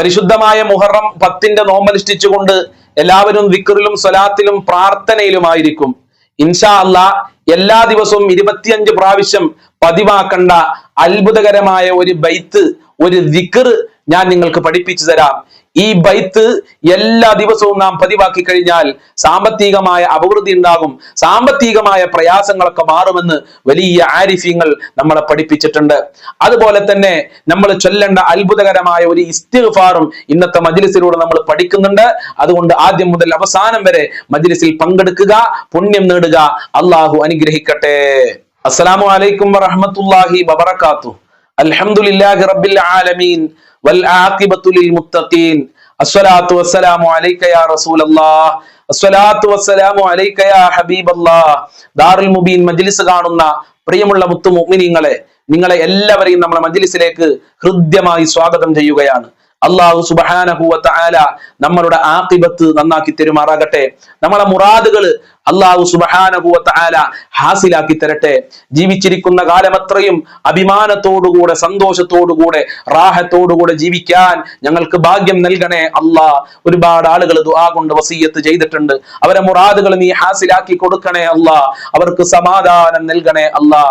പരിശുദ്ധമായ മുഹറം പത്തിന്റെ നോമ്പനുഷ്ഠിച്ചുകൊണ്ട് എല്ലാവരും വിക്രിലും സ്വലാത്തിലും പ്രാർത്ഥനയിലുമായിരിക്കും. ഇൻഷാ അല്ല എല്ലാ ദിവസവും ഇരുപത്തിയഞ്ച് പ്രാവശ്യം പതിവാക്കണ്ട അത്ഭുതകരമായ ഒരു ബൈത്ത് ഒരു വിക്ർ ഞാൻ നിങ്ങൾക്ക് പഠിപ്പിച്ചു തരാം. ഈ ബൈത്ത് എല്ലാ ദിവസവും നാം പതിവാക്കി കഴിഞ്ഞാൽ സാമ്പത്തികമായ അഭിവൃദ്ധി ഉണ്ടാകും. സാമ്പത്തികമായ പ്രയാസങ്ങളൊക്കെ മാറുമെന്ന് വലിയ ആരിഫ്യങ്ങൾ നമ്മളെ പഠിപ്പിച്ചിട്ടുണ്ട്. അതുപോലെ തന്നെ നമ്മൾ ചൊല്ലേണ്ട അത്ഭുതകരമായ ഒരു ഇസ്തിഫാറും ഇന്നത്തെ മജ്ലിസിലൂടെ നമ്മൾ പഠിക്കുന്നുണ്ട്. അതുകൊണ്ട് ആദ്യം മുതൽ അവസാനം വരെ മജ്ലിസിൽ പങ്കെടുക്കുക പുണ്യം നേടുക. അള്ളാഹു അനുഗ്രഹിക്കട്ടെ. അസ്സലാമു അലൈക്കും വറഹ്മത്തുള്ളാഹി വബറകാതുഹു. അൽഹംദുലില്ലാഹി റബ്ബിൽ ആലമീൻ. വൽ അസ്സലാത്തു വസ്സലാമു അലൈക യാ റസൂലല്ലാഹ്. അസ്സലാത്തു വസ്സലാമു അലൈക യാ ഹബീബല്ലാഹ്. ദാറുൽ മുബീൻ മജ്ലിസ് കാണുന്ന പ്രിയമുള്ള മുത്തു നിങ്ങളെ എല്ലാവരെയും നമ്മുടെ മജ്ലിസിലേക്ക് ഹൃദ്യമായി സ്വാഗതം ചെയ്യുകയാണ്. അള്ളാഹു സുബ്ഹാനഹു വ തആല നമ്മളുടെ ആക്കിബത്ത് നന്നാക്കി തെരുമാറാകട്ടെ. നമ്മളെ മുറാദുകൾ അള്ളാഹു സുബ്ഹാനഹു വ ഹാസിലാക്കി തരട്ടെ. ജീവിച്ചിരിക്കുന്ന കാലമത്രയും അഭിമാനത്തോടുകൂടെ സന്തോഷത്തോടുകൂടെ റാഹത്തോടുകൂടെ ജീവിക്കാൻ ഞങ്ങൾക്ക് ഭാഗ്യം നൽകണേ അള്ളാ ഒരുപാട് ആളുകൾ ദുആ കൊണ്ട് വസീയത്ത് ചെയ്തിട്ടുണ്ട്. അവരെ മുറാദുകൾ നീ ഹാസിലാക്കി കൊടുക്കണേ അള്ളാ അവർക്ക് സമാധാനം നൽകണേ അള്ളാ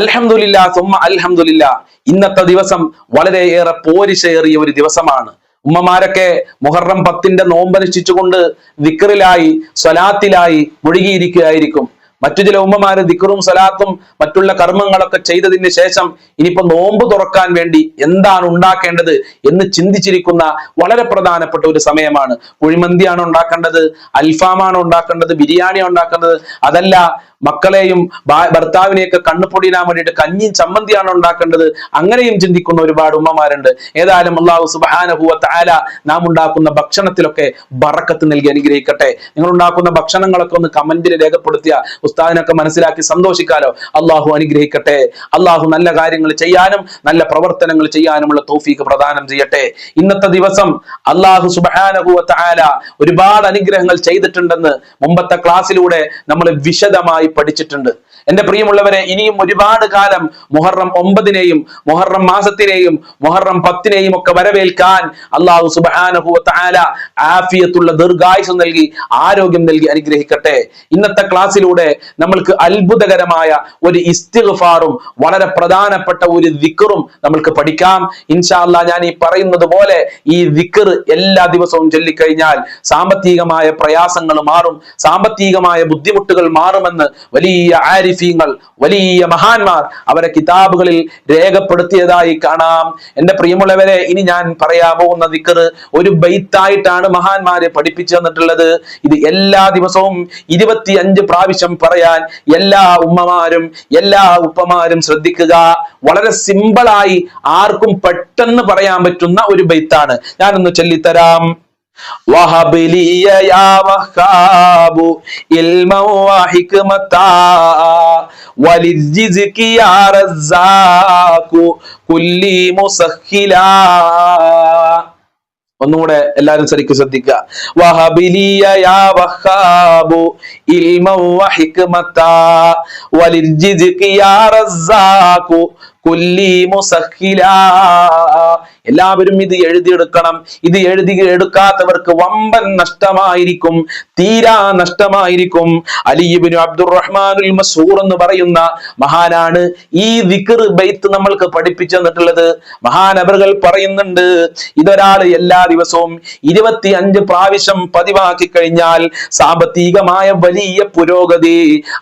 അൽഹംദുലില്ലാ സുമ അൽഹംദുലില്ലാ. ഇന്നത്തെ ദിവസം വളരെയേറെ പോരിശേറിയ ഒരു ദിവസമാണ്. ഉമ്മമാരൊക്കെ മുഹറം പത്തിന്റെ നോമ്പനുഷ്ഠിച്ചുകൊണ്ട് ദിക്കറിലായി സ്വലാത്തിലായി മുഴുകിയിരിക്കുകയായിരിക്കും. മറ്റു ചില ഉമ്മമാര് ദിക്കറും സലാത്തും മറ്റുള്ള കർമ്മങ്ങളൊക്കെ ചെയ്തതിന് ശേഷം ഇനിയിപ്പോ നോമ്പ് തുറക്കാൻ വേണ്ടി എന്താണ് ഉണ്ടാക്കേണ്ടത് എന്ന് ചിന്തിച്ചിരിക്കുന്ന വളരെ പ്രധാനപ്പെട്ട ഒരു സമയമാണ്. കുഴിമന്തിയാണ് ഉണ്ടാക്കേണ്ടത് അൽഫാമാണ് ഉണ്ടാക്കേണ്ടത് ബിരിയാണി ഉണ്ടാക്കേണ്ടത്. അതല്ല മക്കളെയും ഭർത്താവിനെയൊക്കെ കണ്ണുപൊടിയിടാൻ വേണ്ടിയിട്ട് കഞ്ഞിയും ചമ്മന്തിയാണ് ഉണ്ടാക്കേണ്ടത്. അങ്ങനെയും ചിന്തിക്കുന്ന ഒരുപാട് ഉമ്മമാരുണ്ട്. ഏതായാലും അള്ളാഹു സുബാനഹുവ താല നാം ഉണ്ടാക്കുന്ന ഭക്ഷണത്തിലൊക്കെ ബറക്കത്ത് നൽകി അനുഗ്രഹിക്കട്ടെ. നിങ്ങൾ ഉണ്ടാക്കുന്ന ഭക്ഷണങ്ങളൊക്കെ ഒന്ന് കമന്റിൽ രേഖപ്പെടുത്തിയ ഉസ്താദിനൊക്കെ മനസ്സിലാക്കി സന്തോഷിക്കാലോ. അള്ളാഹു അനുഗ്രഹിക്കട്ടെ. അള്ളാഹു നല്ല കാര്യങ്ങൾ ചെയ്യാനും നല്ല പ്രവർത്തനങ്ങൾ ചെയ്യാനുമുള്ള തോഫീക്ക് പ്രദാനം ചെയ്യട്ടെ. ഇന്നത്തെ ദിവസം അള്ളാഹു സുബാനഹുവ താല ഒരുപാട് അനുഗ്രഹങ്ങൾ ചെയ്തിട്ടുണ്ടെന്ന് മുമ്പത്തെ ക്ലാസ്സിലൂടെ നമ്മൾ വിശദമായി പഠിച്ചിട്ടുണ്ട്. എന്റെ പ്രിയമുള്ളവരെ ഇനിയും ഒരുപാട് കാലം മുഹറം ഒമ്പതിനെയും മുഹറം മാസത്തിനെയും മുഹറം പത്തിനെയും ഒക്കെ വരവേൽക്കാൻ അള്ളാഹു സുബാനുള്ള ആഫിയത്തുള്ള ദീർഘായുസ് നൽകി ആരോഗ്യം നൽകി അനുഗ്രഹിക്കട്ടെ. ഇന്നത്തെ ക്ലാസ്സിലൂടെ നമ്മൾക്ക് അത്ഭുതകരമായ ഒരു ഇസ്തിഗ്ഫാറും വളരെ പ്രധാനപ്പെട്ട ഒരു ദിക്കറും നമ്മൾക്ക് പഠിക്കാം. ഇൻഷാല്ല ഞാൻ ഈ പറയുന്നത് പോലെ ഈ ദിക്കർ എല്ലാ ദിവസവും ചൊല്ലിക്കഴിഞ്ഞാൽ സാമ്പത്തികമായ പ്രയാസങ്ങൾ മാറും സാമ്പത്തികമായ ബുദ്ധിമുട്ടുകൾ മാറുമെന്ന് വലിയ ആരിഫീങ്ങൾ വലിയ മഹാന്മാർ അവരെ കിതാബുകളിൽ രേഖപ്പെടുത്തിയതായി കാണാം. എന്റെ പ്രിയമുള്ളവരെ ഇനി ഞാൻ പറയാൻ പോകുന്ന ദിക്കർ ഒരു ബൈത്തായിട്ടാണ് മഹാന്മാരെ പഠിപ്പിച്ചു തന്നിട്ടുള്ളത്. ഇത് എല്ലാ ദിവസവും ഇരുപത്തി അഞ്ച് പ്രാവശ്യം പറയാൻ എല്ലാ ഉമ്മമാരും എല്ലാ ഉപ്പമാരും ശ്രദ്ധിക്കുക. വളരെ സിമ്പിളായി ആർക്കും പെട്ടെന്ന് പറയാൻ പറ്റുന്ന ഒരു ബൈത്താണ്. ഞാനൊന്ന് ചൊല്ലിത്തരാം. وهب لي يا وهاب علما وحكمتا وللرزق يا رزاق كل مسخلا ഒന്നുകൂടെ എല്ലാരും ശരിക്കും ശ്രദ്ധിക്കുക വഹബിലിയ യാ വഹാബു ഇൽമൻ വഹിക്മതാ വലിർജിസ്ഖി യാ റസ്സാഖു കുല്ലി മുസഖിലാ എല്ലാവരും ഇത് എഴുതിയെടുക്കണം. ഇത് എഴുതി എടുക്കാത്തവർക്ക് വമ്പൻ നഷ്ടമായിരിക്കും തീരാ നഷ്ടമായിരിക്കും. അലിബിനു അബ്ദുറഹ്മാനുൽ മസൂർ എന്ന് പറയുന്ന മഹാനാണ് ഈ വിക്ർ ബൈത്ത് നമ്മൾക്ക് പഠിപ്പിച്ചു തന്നിട്ടുള്ളത്. മഹാനവറുകൾ പറയുന്നുണ്ട് ഇതൊരാൾ എല്ലാ ദിവസവും ഇരുപത്തി അഞ്ച് പ്രാവശ്യം പതിവാക്കി കഴിഞ്ഞാൽ സാമ്പത്തികമായ വലിയ പുരോഗതി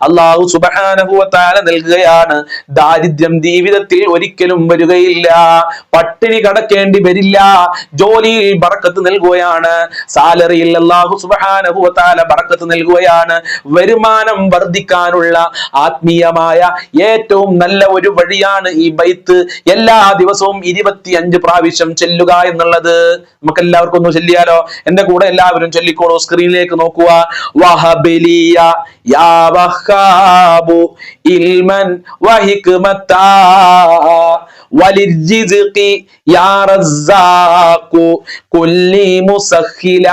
അള്ളാഹു സുബാനുഭവത്താല നൽകുകയാണ്. ദാരിദ്ര്യം ജീവിതത്തിൽ ഒരിക്കലും വരികയില്ല. പട്ടിണി കടക്കേണ്ടി വരില്ല. ജോലിയിൽ ബറക്കത്ത് നൽകുകയാണ്. സാലറിയിൽ അള്ളാഹു സുബാനുഭവത്താല ബറക്കത്ത് നൽകുകയാണ്. വരുമാനം വർദ്ധിക്കാനുള്ള ആത്മീയമായ ഏറ്റവും നല്ല ഒരു വഴിയാണ് ഈ ബൈത്ത്. എല്ലാ ദിവസവും ഇരുപത്തി അഞ്ച് പ്രാവശ്യം ചെല്ലുക എന്നുള്ളത് നമുക്ക് എല്ലാവർക്കും ഒന്ന് ചൊല്ലിയാലോ? എന്റെ കൂടെ എല്ലാവരും ചൊല്ലിക്കോളൂ. സ്ക്രീനിലേക്ക് നോക്കുക. വഹബലിയ യാ വഹാബു ഇൽമൻ വഹിക്മത്താ. വലിർജിസ്ഖി യാ റസ്സാഖു കുല്ലി മുസഖില.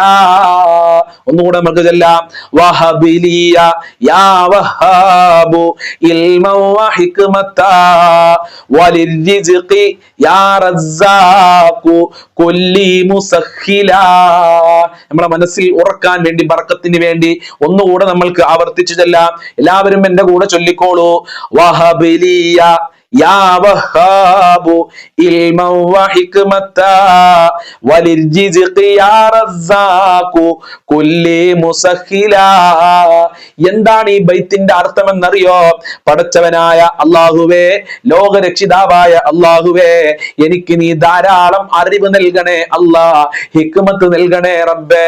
ഒന്നുകൂടെ നമുക്ക് ചെല്ലാം വഹബിലിയ യാ വഹാബു ഇൽമൻ വഹിക്മത വലിർജിസ്ഖി യാ റസ്സാഖു കുല്ലി മുസഖില. നമ്മളെ മനസ്സിൽ ഉറക്കാൻ വേണ്ടി ബർക്കത്തിന് വേണ്ടി ഒന്നുകൂടെ നമ്മൾക്ക് ആവർത്തിച്ചു ചെല്ലാം എല്ലാവരും എന്റെ കൂടെ ചൊല്ലിക്കോളൂ. വഹബിലിയ എന്താണ് ഈ ബൈത്തിന്റെ അർത്ഥം എന്നറിയോ പടച്ചവനായ അള്ളാഹുവേ ലോകരക്ഷിതാവായ അള്ളാഹുവേ എനിക്ക് നീ ധാരാളം അറിവ് നൽകണേ അല്ലാ ഹിക്മത്ത് നൽകണേ റബ്ബേ.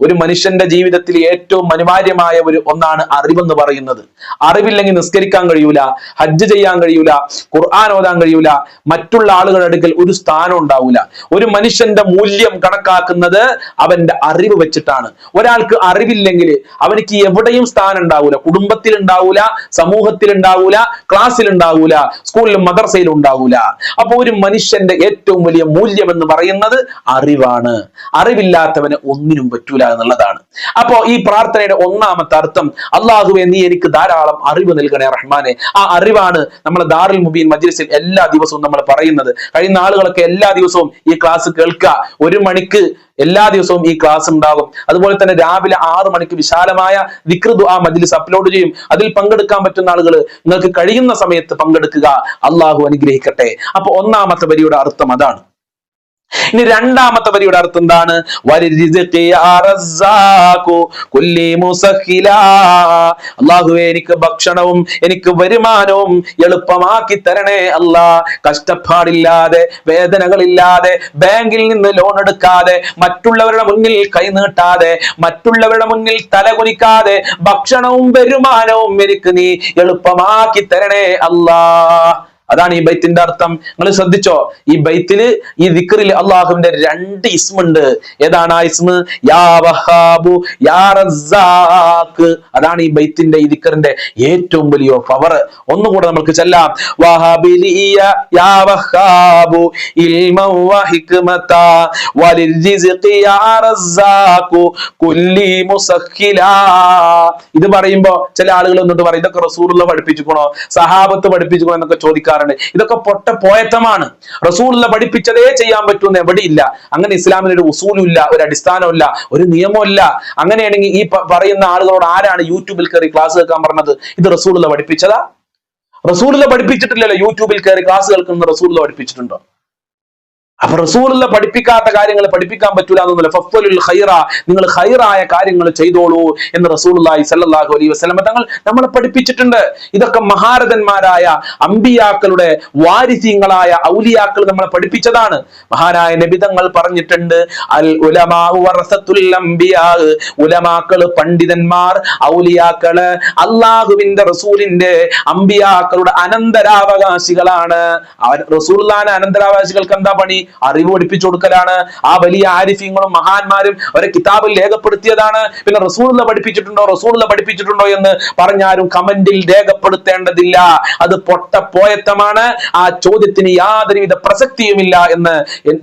ഒരു മനുഷ്യന്റെ ജീവിതത്തിൽ ഏറ്റവും അനിവാര്യമായ ഒരു ഒന്നാണ് അറിവെന്ന് പറയുന്നത്. അറിവില്ലെങ്കിൽ നിസ്കരിക്കാൻ കഴിയൂല ഹജ്ജ് ചെയ്യാൻ കഴിയൂല ഖുർആൻ ഓതാൻ കഴിയൂല. മറ്റുള്ള ആളുകളുടെ അടുക്കൽ ഒരു സ്ഥാനം ഉണ്ടാവൂല. ഒരു മനുഷ്യന്റെ മൂല്യം കണക്കാക്കുന്നത് അവന്റെ അറിവ് വെച്ചിട്ടാണ്. ഒരാൾക്ക് അറിവില്ലെങ്കിൽ അവനിക്ക് എവിടെയും സ്ഥാനം ഉണ്ടാവൂല. കുടുംബത്തിൽ ഉണ്ടാവൂല സമൂഹത്തിൽ ഉണ്ടാവൂല ക്ലാസ്സിൽ ഉണ്ടാവൂല സ്കൂളിലും മദർസയിലും ഉണ്ടാവൂല. അപ്പൊ ഒരു മനുഷ്യന്റെ ഏറ്റവും വലിയ മൂല്യം എന്ന് പറയുന്നത് അറിവാണ്. അറിവില്ലാത്തവന് ഒന്നിനും പറ്റൂല എന്നുള്ളതാണ്. അപ്പോ ഈ പ്രാർത്ഥനയുടെ ഒന്നാമത്തെ അർത്ഥം അള്ളാഹുവെ നീ എനിക്ക് ധാരാളം അറിവ് നൽകണേ റഹ്മാനെ. ആ അറിവാണ് നമ്മളെ ദാറുൽ മുബീൻ മജ്ലിസിൽ എല്ലാ ദിവസവും നമ്മൾ പറയുന്നത്. കഴിയുന്ന ആളുകളൊക്കെ എല്ലാ ദിവസവും ഈ ക്ലാസ് കേൾക്കുക. ഒരു മണിക്ക് എല്ലാ ദിവസവും ഈ ക്ലാസ് ഉണ്ടാകും. അതുപോലെ തന്നെ രാവിലെ ആറു മണിക്ക് വിശാലമായ വിക്രതു ആ മജ്ലിസ് അപ്ലോഡ് ചെയ്യും. അതിൽ പങ്കെടുക്കാൻ പറ്റുന്ന ആളുകൾ നിങ്ങൾക്ക് കഴിയുന്ന സമയത്ത് പങ്കെടുക്കുക. അള്ളാഹു അനുഗ്രഹിക്കട്ടെ. അപ്പൊ ഒന്നാമത്തെ വരിയുടെ അർത്ഥം അതാണ്. ഇനി രണ്ടാമത്തെ വരിയുടെ അർത്ഥം എന്താണ്? അള്ളാഹുവെ എനിക്ക് ഭക്ഷണവും എനിക്ക് വരുമാനവും എളുപ്പമാക്കി തരണേ അല്ലാ. കഷ്ടപ്പാടില്ലാതെ വേദനകളില്ലാതെ ബാങ്കിൽ നിന്ന് ലോൺ എടുക്കാതെ മറ്റുള്ളവരുടെ മുന്നിൽ കൈനീട്ടാതെ മറ്റുള്ളവരുടെ മുന്നിൽ തലകുനിക്കാതെ ഭക്ഷണവും വരുമാനവും എനിക്ക് നീ എളുപ്പമാക്കി തരണേ അല്ലാ. അതാണ് ഈ ബൈത്തിന്റെ അർത്ഥം. നിങ്ങൾ ശ്രദ്ധിച്ചോ? ഈ ബൈത്തിൽ ഈ ദിക്റിൽ അള്ളാഹുവിന്റെ രണ്ട് ഇസ്മുണ്ട്. ഏതാണ് ആ ഇസ്മ? യാ വഹാബു യാ റസാഖ്. അതാണ് ഈ ബൈത്തിന്റെ ഈ ദിക്റിന്റെ ഏറ്റവും വലിയ പവർ ഒന്നുകൂടെ നമുക്ക് ചെല്ലാം. വഹബിലിയ യാ വഹാബു ഇൽമൻ വഹിക്മത വലിർജിസ്ഖി യാ റസാഖു കുല്ലി മുസഖിലാ. ഇത് പറയുമ്പോ ചില ആളുകൾ എന്നിട്ട് പറയും ഇതൊക്കെ റസൂലുള്ള പഠിപ്പിച്ചുക്കണോ സഹാബത്ത് പഠിപ്പിച്ചുക്കണോ എന്നൊക്കെ ചോദിക്കാറുണ്ട് ഇതൊക്കെ പൊട്ട പോയത്തമാണ്. റസൂലുള്ള പഠിപ്പിച്ചതേ ചെയ്യാൻ പറ്റുമെന്ന് എവിടെയില്ല. അങ്ങനെ ഇസ്ലാമിന് ഒരു ഉസൂലും ഇല്ല ഒരു അടിസ്ഥാനമില്ല ഒരു നിയമമില്ല അങ്ങനെയാണെങ്കിൽ ഈ പറയുന്ന ആളുകളോട് ആരാണ് യൂട്യൂബിൽ കയറി ക്ലാസ് കേൾക്കാൻ പറഞ്ഞത്? ഇത് റസൂലുള്ള പഠിപ്പിച്ചതാ? റസൂലുള്ള പഠിപ്പിച്ചിട്ടില്ലല്ലോ യൂട്യൂബിൽ കയറി ക്ലാസ് കേൾക്കുന്ന റസൂലുള്ള പഠിപ്പിച്ചിട്ടുണ്ടോ? അപ്പൊ റസൂലുള്ള പഠിപ്പിക്കാത്ത കാര്യങ്ങൾ പഠിപ്പിക്കാൻ പറ്റൂല എന്നൊന്നുമില്ല. ഫഫ്വലുൽ ഖൈറ നിങ്ങൾ ഖൈറായ കാര്യങ്ങൾ ചെയ്തോളൂ എന്ന് റസൂലുള്ളാഹി സല്ലല്ലാഹു അലൈഹി വസ്ലമ തങ്ങൾ നമ്മളെ പഠിപ്പിച്ചിട്ടുണ്ട്. ഇതൊക്കെ മഹാരഥന്മാരായ അമ്പിയാക്കളുടെ വാരിസ്യങ്ങളായ ഔലിയാക്കൾ നമ്മളെ പഠിപ്പിച്ചതാണ്. മഹാനായ നബിതങ്ങൾ പറഞ്ഞിട്ടുണ്ട് അൽ ഉലമാക്കൾ പണ്ഡിതന്മാർ ഔലിയാക്കൾ അള്ളാഹുവിന്റെ റസൂലിന്റെ അമ്പിയാക്കളുടെ അനന്തരാവകാശികളാണ്. റസൂൽ അനന്തരാവകാശികൾക്ക് എന്താ പണി? അറിവ് പഠിപ്പിച്ചു കൊടുക്കലാണ് ആ വലിയ ആരിഫ്യങ്ങളും മഹാന്മാരും അവരെ കിതാബിൽ രേഖപ്പെടുത്തിയതാണ്. പിന്നെ റസൂലുള്ള പഠിപ്പിച്ചിട്ടുണ്ടോ? റസൂലുള്ള പഠിപ്പിച്ചിട്ടുണ്ടോ എന്ന് പറഞ്ഞാലും കമന്റിൽ രേഖപ്പെടുത്തേണ്ടതില്ല. അത് പൊട്ടപ്പോയത്തമാണ് ആ ചോദ്യത്തിന് യാതൊരുവിധ പ്രസക്തിയുമില്ല എന്ന്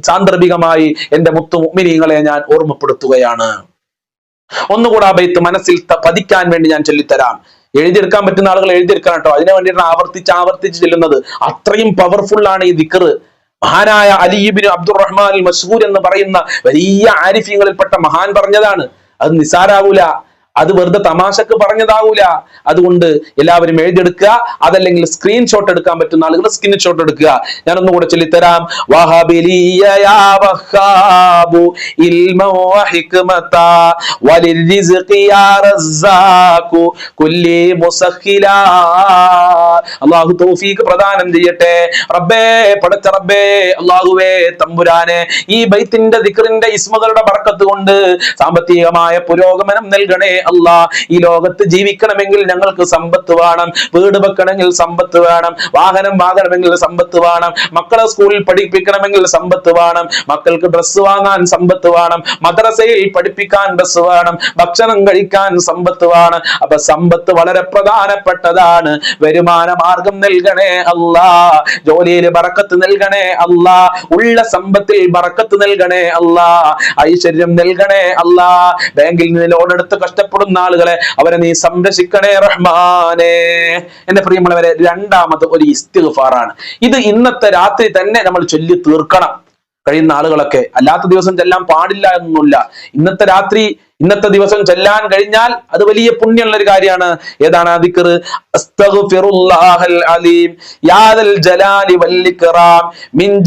സാന്ദർഭികമായി എന്റെ മുത്തു ഞാൻ ഓർമ്മപ്പെടുത്തുകയാണ്. ഒന്നുകൂടെ ആ ബൈത്ത് മനസ്സിൽ പതിക്കാൻ വേണ്ടി ഞാൻ ചൊല്ലിത്തരാം. എഴുതിയെടുക്കാൻ പറ്റുന്ന ആളുകൾ എഴുതിയെടുക്കണം കേട്ടോ. അതിനു വേണ്ടിയിട്ടാണ് ആവർത്തിച്ച് ആവർത്തിച്ച് ചെല്ലുന്നത്. അത്രയും പവർഫുൾ ആണ് ഈ ദിക്കറ് മഹാനായ അലിബിന് അബ്ദുറഹ്മാൻ മസ്ഹൂർ എന്ന് പറയുന്ന വലിയ ആരിഫ്യങ്ങളിൽപ്പെട്ട മഹാൻ പറഞ്ഞതാണ്. അത് നിസാരാവൂല. അത് വെറുതെ തമാശക്ക് പറഞ്ഞതാവൂല. അതുകൊണ്ട് എല്ലാവരും എഴുതിയെടുക്കുക. അതല്ലെങ്കിൽ സ്ക്രീൻഷോട്ട് എടുക്കാൻ പറ്റുന്ന ആളുകൾ സ്ക്രീൻഷോട്ട് എടുക്കുക. ഞാൻ ഒന്നുകൂടെ ചൊല്ലിത്തരാം. അള്ളാഹു തൗഫീഖ് പ്രദാനം ചെയ്യട്ടെ. റബ്ബേ പടച്ച റബ്ബേ അള്ളാഹുവേ തമ്പുരാനെ ഈ ബൈത്തിന്റെ ദിക്റിന്റെ ഇസ്മകളുടെ ബർക്കത്ത് കൊണ്ട് സാമ്പത്തികമായ പുരോഗമനം നൽകണേ. അല്ലാ ഈ ലോകത്ത് ജീവിക്കണമെങ്കിൽ ഞങ്ങൾക്ക് സമ്പത്ത് വേണം വീട് വെക്കണമെങ്കിൽ സമ്പത്ത് വേണം വാഹനം വാങ്ങണമെങ്കിൽ സമ്പത്ത് വേണം മക്കളെ സ്കൂളിൽ പഠിപ്പിക്കണമെങ്കിൽ സമ്പത്ത് വേണം മക്കൾക്ക് ഡ്രസ്സ് വാങ്ങാൻ സമ്പത്ത് വേണം മദ്രസയിൽ പഠിപ്പിക്കാൻ ഡ്രസ്സ് വേണം ഭക്ഷണം കഴിക്കാൻ സമ്പത്ത് വേണം. അപ്പൊ സമ്പത്ത് വളരെ പ്രധാനപ്പെട്ടതാണ്. വരുമാന മാർഗം നൽകണേ അല്ലാ ജോലിയിൽ ബറക്കത്ത് നൽകണേ അല്ലാ ഉള്ള സമ്പത്തിൽ ബറക്കത്ത് നൽകണേ അല്ലാ ഐശ്വര്യം നൽകണേ അല്ലാ ബാങ്കിൽ നിന്ന് ലോൺ എടുത്ത് കഷ്ടപ്പെടുന്ന ആളുകളെ അവരെ നീ സംരക്ഷിക്കണേ റഹ്മാനെ. എന്റെ പ്രിയമുള്ളവരെ രണ്ടാമത് ഒരു ഇസ്തിഗ്ഫാറാണ്. ഇത് ഇന്നത്തെ രാത്രി തന്നെ നമ്മൾ ചൊല്ലി തീർക്കണം. കഴിയുന്ന ആളുകളൊക്കെ അല്ലാത്ത ദിവസം ചെല്ലാൻ പാടില്ല എന്നൊന്നുമില്ല. ഇന്നത്തെ രാത്രി ഇന്നത്തെ ദിവസം ചെല്ലാൻ കഴിഞ്ഞാൽ അത് വലിയ പുണ്യമുള്ള ഒരു കാര്യമാണ്. ഏതാണ് അലീം. യാദൽ ജലാലി മിൻ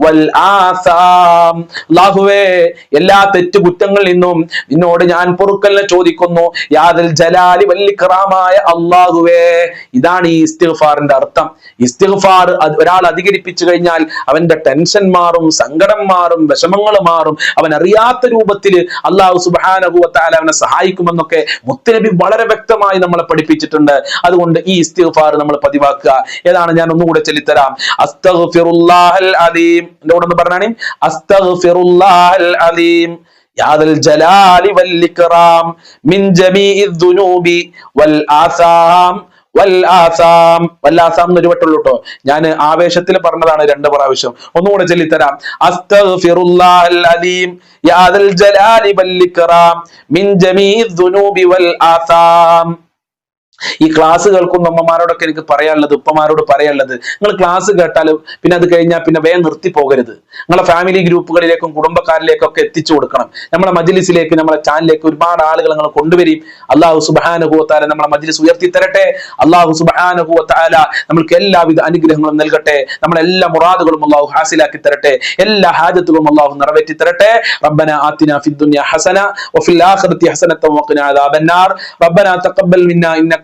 വൽ അല്ലാഹുവേ എല്ലാ തെറ്റു കുറ്റങ്ങളിൽ നിന്നും നിന്നോട് ഞാൻ പൊറുക്കലിനെ ചോദിക്കുന്നു. യാദൽ ജലാലി വല്ലിക്കറാമായ അല്ലാഹുവേ. ഇതാണ് ഈ ഇസ്തിഗ്ഫാറിന്റെ അർത്ഥം. ഇസ്തിഗ്ഫാർ ഒരാൾ അധികരിപ്പിച്ചു കഴിഞ്ഞാൽ അവന്റെ ടെൻഷൻ മാറും സങ്കടം മാറും വിഷമങ്ങൾ മാറും. അവൻ അറിയാത്ത രൂപത്തിൽ അള്ളാഹു സുബാനഹുവത്താല അവനെ സഹായിക്കുമെന്നൊക്കെ മുത്തനബി വളരെ വ്യക്തമായി നമ്മളെ പഠിപ്പിച്ചിട്ടുണ്ട് അതുകൊണ്ട് ഈ ഇസ്തിഗ്ഫാർ നമ്മൾ പതിവാക്കുക ഏതാണ് ഞാൻ ഒന്നുകൂടെ ചൊല്ലിത്തരാം അസ്തഗ്ഫിറുല്ലാഹൽ അലീം എന്റെ കൂടെ ഒന്ന് പറഞ്ഞാണേ അസ്തഗ്ഫിറുല്ലാഹൽ അലീം يا ذا الجلال والإكرام من جميع الذنوب والآثام വല്ലാസാം. വല്ലാസാം എന്നൊരു വട്ടുള്ളൂ കേട്ടോ. ഞാൻ ആവേശത്തിൽ പറഞ്ഞതാണ് രണ്ട് പ്രാവശ്യം. ഒന്നുകൂടെ ചൊല്ലിത്തരാം. അസ്തഗ്ഫിറുല്ലാഹൽ യാ ദൽ ജലാലി വൽ ഇക്റാം മിൻ ജമീഇ ദുനൂബി വൽ ആസാം. ഈ ക്ലാസ് കേൾക്കുന്ന അമ്മമാരോടൊക്കെ എനിക്ക് പറയാനുള്ളത് ഉപ്പമാരോട് പറയാനുള്ളത്. നിങ്ങൾ ക്ലാസ് കേട്ടാൽ പിന്നെ അത് കഴിഞ്ഞാൽ പിന്നെ വേഗം നിർത്തി പോകരുത്. നിങ്ങളെ ഫാമിലി ഗ്രൂപ്പുകളിലേക്കും കുടുംബക്കാരിലേക്കും ഒക്കെ എത്തിച്ചു കൊടുക്കണം. നമ്മളെ മജ്ലിസിലേക്ക് നമ്മളെ ചാനലിലേക്ക് ഒരുപാട് ആളുകൾ നിങ്ങൾ കൊണ്ടുവരും അള്ളാഹു സുബാനുഭവത്താല നമ്മളെ മജ്ലിസ് ഉയർത്തി തരട്ടെ അള്ളാഹു സുബാനുഭവത്താല നമ്മൾക്ക് എല്ലാവിധ അനുഗ്രഹങ്ങളും നൽകട്ടെ. നമ്മളെ എല്ലാ മുറാദുകളും അള്ളാഹു ഹാസിലാക്കി തരട്ടെ. എല്ലാ ഹാജത്തുകളും അള്ളാഹു നിറവേറ്റി തരട്ടെ. റബ്ബന ആത്തിന ഫിദ്ദുനിയ ഹസന വഫിൽ ആഖിറതി ഹസനത റബ്ബന തഖബ്ബൽ മിന്നാ ഇന്നക